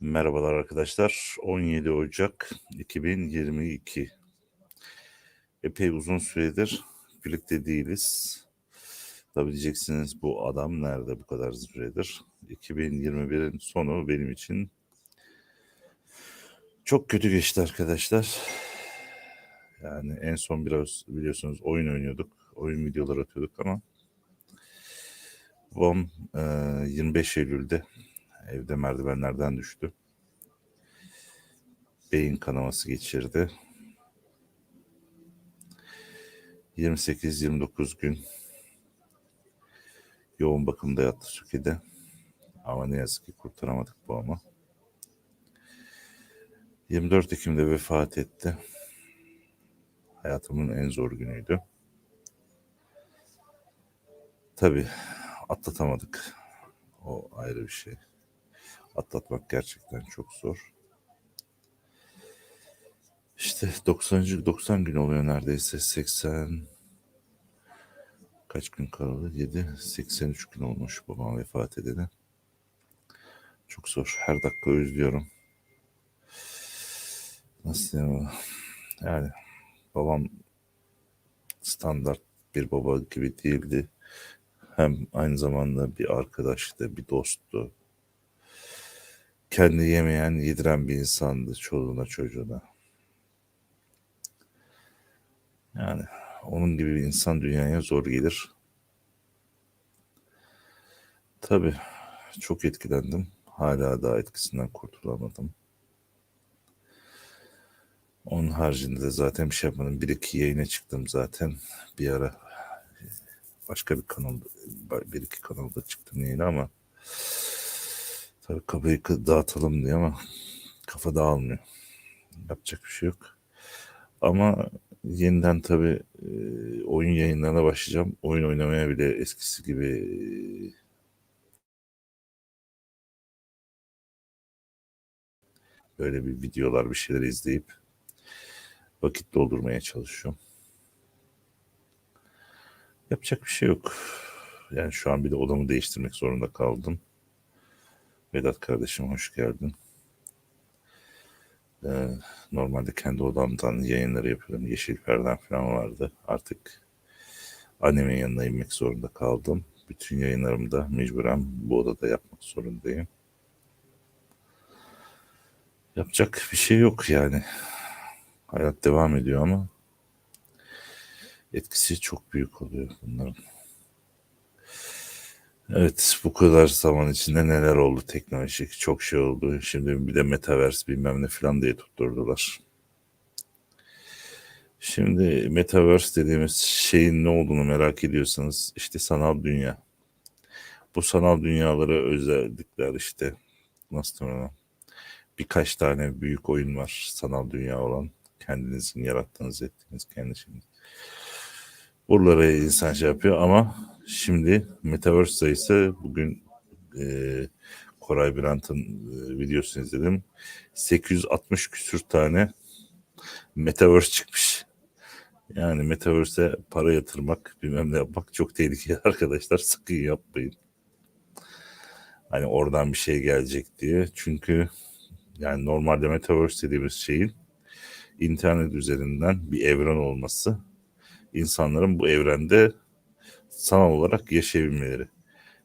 Merhabalar arkadaşlar. 17 Ocak 2022. Epey uzun süredir birlikte değiliz. Tabi diyeceksiniz bu adam nerede bu kadar süredir? 2021'in sonu benim için çok kötü geçti arkadaşlar. Yani en son biraz biliyorsunuz oyun oynuyorduk. Oyun videoları atıyorduk ama babam e, 25 Eylül'de evde merdivenlerden düştü. Beyin kanaması geçirdi. 28-29 gün yoğun bakımda yattı Türkiye'de. Ama ne yazık ki kurtaramadık bu ama. 24 Ekim'de vefat etti. Hayatımın en zor günüydü. Tabii atlatamadık. O ayrı bir şey. Atlatmak gerçekten çok zor. İşte 90. 90 gün oluyor neredeyse 80 kaç gün kaldı? 7 83 gün olmuş babam vefat edene. Çok zor. Her dakika özlüyorum. Nasıl diyeyim? Yani babam standart bir baba gibi değildi. Hem aynı zamanda bir arkadaştı, bir dosttu. Kendi yemeyen, yediren bir insandı çoluğuna çocuğuna. Yani onun gibi bir insan dünyaya zor gelir. Tabii çok etkilendim. Hala daha etkisinden kurtulamadım. Onun haricinde de zaten bir şey yapmadım. Bir iki yayına çıktım zaten. Bir ara başka bir kanalda, bir iki kanalda çıktım yayına ama tabii kafayı dağıtalım diye ama kafa dağılmıyor. Yapacak bir şey yok. Ama yeniden tabii e, oyun yayınlarına başlayacağım. Oyun oynamaya bile eskisi gibi e, böyle bir videolar bir şeyler izleyip vakit doldurmaya çalışıyorum. Yapacak bir şey yok. Yani şu an bir de odamı değiştirmek zorunda kaldım. Vedat kardeşim hoş geldin. Ee, normalde kendi odamdan yayınları yapıyordum. Yeşil Perden falan vardı. Artık annemin yanına inmek zorunda kaldım. Bütün yayınlarımı da mecburen bu odada yapmak zorundayım. Yapacak bir şey yok yani. Hayat devam ediyor ama etkisi çok büyük oluyor bunların. Evet bu kadar zaman içinde neler oldu teknolojik çok şey oldu. Şimdi bir de metaverse bilmem ne falan diye tutturdular. Şimdi metaverse dediğimiz şeyin ne olduğunu merak ediyorsanız işte sanal dünya. Bu sanal dünyaları özellikler işte nasıl diyeyim birkaç tane büyük oyun var sanal dünya olan. Kendinizin yarattığınız ettiğiniz kendi şeyiniz. Buralara insan şey yapıyor ama şimdi Metaverse sayısı bugün e, Koray Birant'ın e, videosunu izledim. 860 küsür tane Metaverse çıkmış. Yani Metaverse'e para yatırmak, bilmem ne yapmak çok tehlikeli arkadaşlar. Sakın yapmayın. Hani oradan bir şey gelecek diye. Çünkü yani normalde Metaverse dediğimiz şeyin internet üzerinden bir evren olması insanların bu evrende sanal olarak yaşayabilmeleri.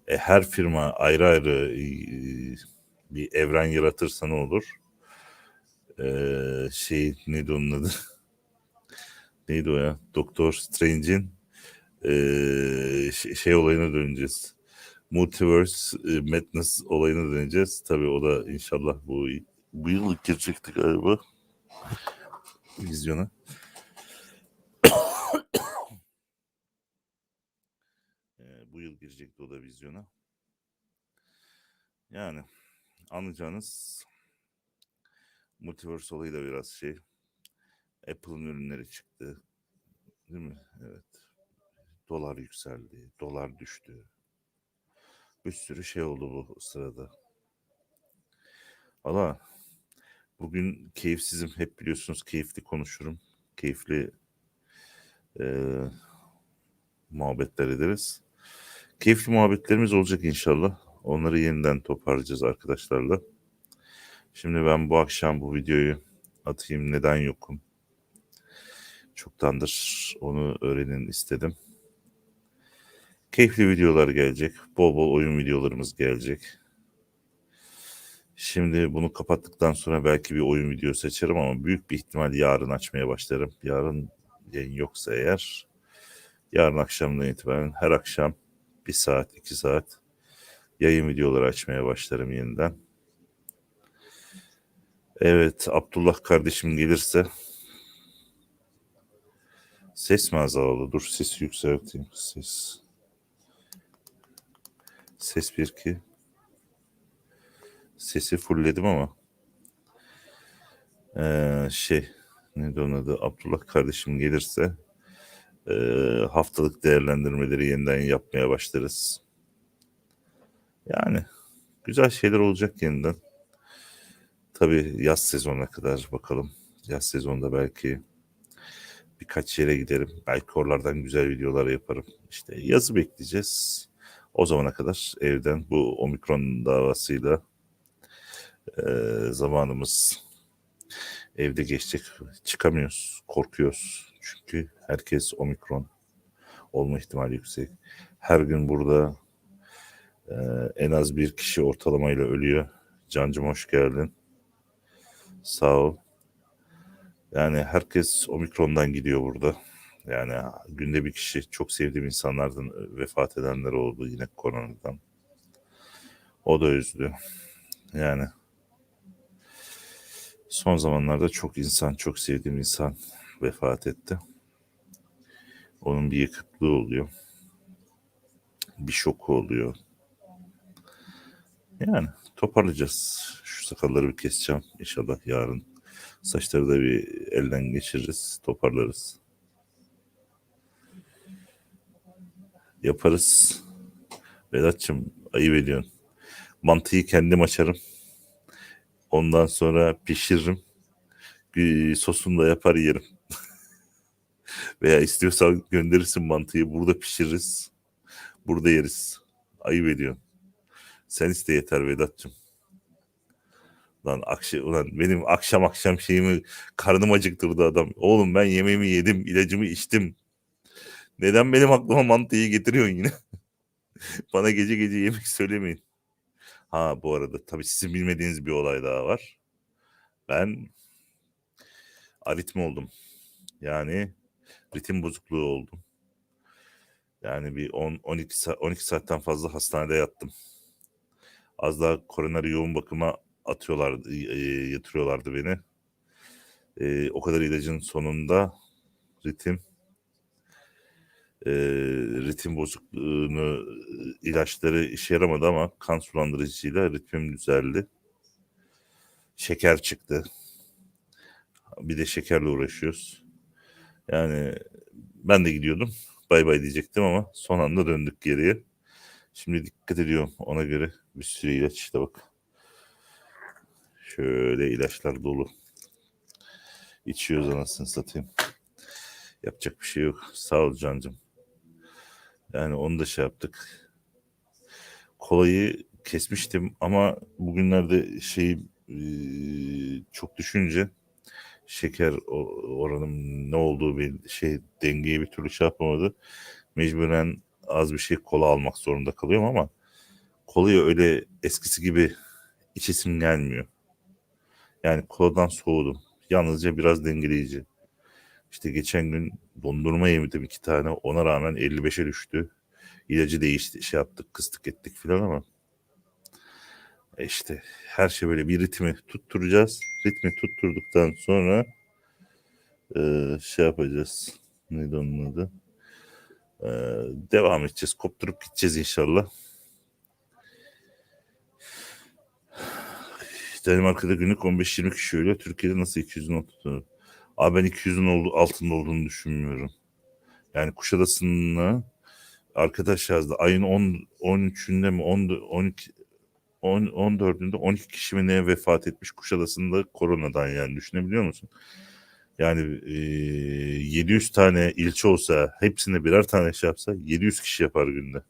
E, her firma ayrı ayrı e, bir evren yaratırsa ne olur? E, şey neydi onun adı? neydi o ya? Doktor Strange'in e, şey, şey olayına döneceğiz. Multiverse e, Madness olayına döneceğiz. Tabii o da inşallah bu bu yıl girecekti galiba vizyona. e, bu yıl girecekti o da vizyona. Yani anlayacağınız Multiverse olayı da biraz şey. Apple'ın ürünleri çıktı. Değil mi? Evet. Dolar yükseldi. Dolar düştü. Bir sürü şey oldu bu sırada. Valla bugün keyifsizim. Hep biliyorsunuz keyifli konuşurum. Keyifli e, muhabbetler ederiz. Keyifli muhabbetlerimiz olacak inşallah. Onları yeniden toparlayacağız arkadaşlarla. Şimdi ben bu akşam bu videoyu atayım. Neden yokum? Çoktandır onu öğrenin istedim. Keyifli videolar gelecek. Bol bol oyun videolarımız gelecek. Şimdi bunu kapattıktan sonra belki bir oyun videosu seçerim ama büyük bir ihtimal yarın açmaya başlarım. Yarın yayın yoksa eğer yarın akşamdan itibaren her akşam bir saat iki saat yayın videoları açmaya başlarım yeniden. Evet Abdullah kardeşim gelirse ses mi azaldı? Dur sesi yükselteyim. Ses. Ses bir ki. Sesi fullledim ama ee, şey ne onun adı Abdullah kardeşim gelirse e, haftalık değerlendirmeleri yeniden yapmaya başlarız. Yani güzel şeyler olacak yeniden. Tabii yaz sezonuna kadar bakalım. Yaz sezonunda belki birkaç yere giderim. Belki oralardan güzel videolar yaparım. İşte yazı bekleyeceğiz. O zamana kadar evden bu omikron davasıyla e, zamanımız evde geçecek. Çıkamıyoruz, korkuyoruz. Çünkü herkes omikron olma ihtimali yüksek. Her gün burada e, en az bir kişi ortalamayla ölüyor. Cancım hoş geldin. Sağ ol. Yani herkes omikrondan gidiyor burada. Yani günde bir kişi çok sevdiğim insanlardan vefat edenler oldu yine koronadan. O da üzdü. Yani son zamanlarda çok insan, çok sevdiğim insan vefat etti. Onun bir yıkıklığı oluyor. Bir şoku oluyor. Yani toparlayacağız. Şu sakalları bir keseceğim inşallah yarın. Saçları da bir elden geçiririz, toparlarız. Yaparız. Vedat'cığım ayıp ediyorsun. Mantıyı kendim açarım. Ondan sonra pişiririm. Sosunu da yapar yerim. Veya istiyorsan gönderirsin mantıyı. Burada pişiririz. Burada yeriz. Ayıp ediyorsun. Sen iste yeter Vedat'cığım. Lan akşam, ulan benim akşam akşam şeyimi karnım acıktırdı adam. Oğlum ben yemeğimi yedim, ilacımı içtim. Neden benim aklıma mantıyı getiriyorsun yine? Bana gece gece yemek söylemeyin. Ha bu arada tabii sizin bilmediğiniz bir olay daha var. Ben aritmi oldum. Yani ritim bozukluğu oldum. Yani bir 10 12 saat 12 saatten fazla hastanede yattım. Az daha koronari yoğun bakıma atıyorlardı, e, yatırıyorlardı beni. E, o kadar ilacın sonunda ritim e, ritim bozukluğunu ilaçları işe yaramadı ama kan sulandırıcıyla ritmim düzeldi. Şeker çıktı. Bir de şekerle uğraşıyoruz. Yani ben de gidiyordum. Bay bay diyecektim ama son anda döndük geriye. Şimdi dikkat ediyorum ona göre bir sürü ilaç işte bak. Şöyle ilaçlar dolu. İçiyoruz anasını satayım. Yapacak bir şey yok. Sağ ol cancım. Yani onu da şey yaptık. Kolayı kesmiştim ama bugünlerde şey e, çok düşünce şeker oranım ne olduğu bir şey dengeyi bir türlü şey yapamadı. Mecburen az bir şey kola almak zorunda kalıyorum ama kolayı öyle eskisi gibi içesim gelmiyor. Yani koladan soğudum. Yalnızca biraz dengeleyici. İşte geçen gün dondurma yemedim iki tane. Ona rağmen 55'e düştü. İlacı değişti, şey yaptık, kıstık ettik filan ama e işte her şey böyle bir ritmi tutturacağız. Ritmi tutturduktan sonra e, şey yapacağız. Neydi onun adı? E, devam edeceğiz. Kopturup gideceğiz inşallah. Danimarka'da günlük 15-20 kişi ölüyor. Türkiye'de nasıl 200'ün altında? Abi ben 200'ün oldu, altında olduğunu düşünmüyorum. Yani Kuşadası'nda arkadaş yazdı. Ayın 10, 13'ünde mi 10, 12 10, 14'ünde 12 kişi mi ne vefat etmiş Kuşadası'nda koronadan yani düşünebiliyor musun? Yani e, 700 tane ilçe olsa hepsine birer tane şey yapsa 700 kişi yapar günde.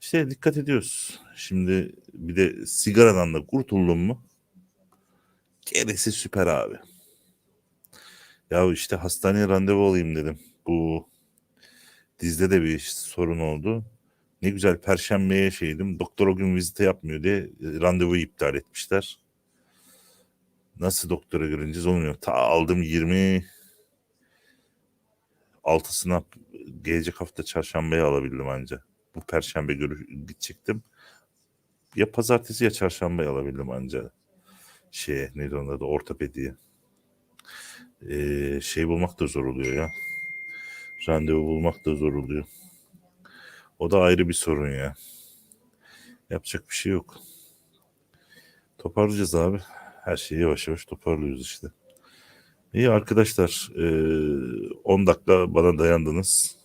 İşte dikkat ediyoruz. Şimdi bir de sigaradan da kurtuldun mu gerisi süper abi. Ya işte hastaneye randevu alayım dedim. Bu dizde de bir sorun oldu. Ne güzel perşembeye şeydim. Doktor o gün vizite yapmıyor diye e, randevuyu iptal etmişler. Nasıl doktora görüneceğiz olmuyor. Ta aldım 20 altısına gelecek hafta çarşambaya alabildim anca. Bu perşembe görü gidecektim. Ya pazartesi ya çarşambaya alabildim anca. Şeye neydi onun adı ortopediye. Ee, şey bulmak da zor oluyor ya. Randevu bulmak da zor oluyor. O da ayrı bir sorun ya. Yapacak bir şey yok. Toparlayacağız abi. Her şeyi yavaş yavaş toparlıyoruz işte. İyi arkadaşlar. eee, 10 dakika bana dayandınız.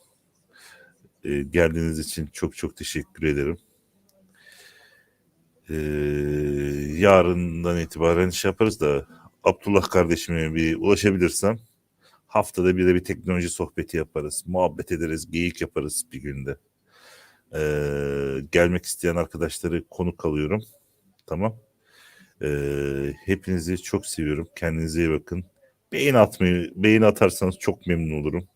Eee, geldiğiniz için çok çok teşekkür ederim. Eee, yarından itibaren şey yaparız da Abdullah kardeşime bir ulaşabilirsem haftada bir de bir teknoloji sohbeti yaparız. Muhabbet ederiz, geyik yaparız bir günde. Eee, gelmek isteyen arkadaşları konuk alıyorum. Tamam. Eee, hepinizi çok seviyorum. Kendinize iyi bakın. Beğen atmayı, beğen atarsanız çok memnun olurum.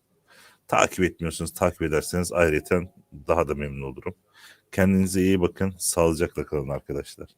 Takip etmiyorsanız takip ederseniz ayrıca daha da memnun olurum. Kendinize iyi bakın. Sağlıcakla kalın arkadaşlar.